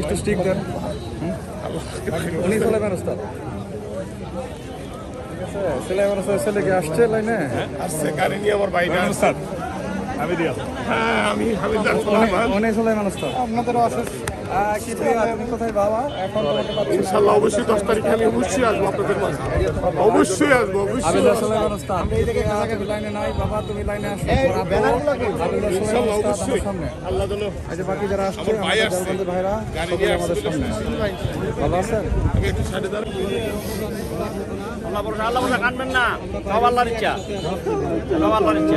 একটু স্টিক দেন। উনি সুলাইমান ওস্তাদ সুলাইমান ওস্তাদ ছেলে কি আসছে লাইনে। আসছে গাড়ি নিয়ে আমার বাইরে দিয়া হ্যাঁ ওস্তাদ কোথায় বাবা? এখন না। ইনশাল্লাহ অবশ্যই দশ তারিখে আমি অবশ্যই আসব আপনাদের মাঝে অবশ্যই আসব লাইনে নাই। বাবা তুমি লাইনে আসো। ইনশাল্লাহ অবশ্যই। আল্লাহ যেন এই বাকি যারা আসছে আমাদের ভাইরা গাড়ি সকলে নিয়ে আমাদের সামনে। ভালো আছেন? আমি একটু সাড়ে আল্লাহ আল্লাহ কানবেন না। সব আল্লাহর ইচ্ছা। সব আল্লাহর ইচ্ছা।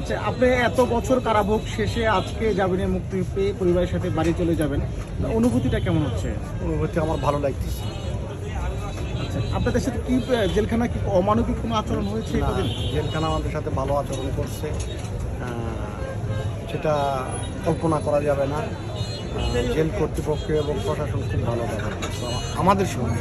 আচ্ছা আপনি এত বছর কারাভোগ শেষে আজকে জামিনের মুক্তি পেয়ে পরিবারের সাথে বাড়ি চলে যাবেন। অনুভূতিটা কেমন হচ্ছে? অনুভূতি আমার ভালো লাগতেছে। আচ্ছা আপনাদের সাথে কি জেলখানা কি অমানবিক কোনো আচরণ হয়েছে জেলখানা আমাদের সাথে ভালো আচরণ করছে। সেটা কল্পনা করা যাবে না। জেল কর্তৃপক্ষ এবং প্রশাসন খুব ভালো ব্যবহার করছে আমা- আমাদের সঙ্গে।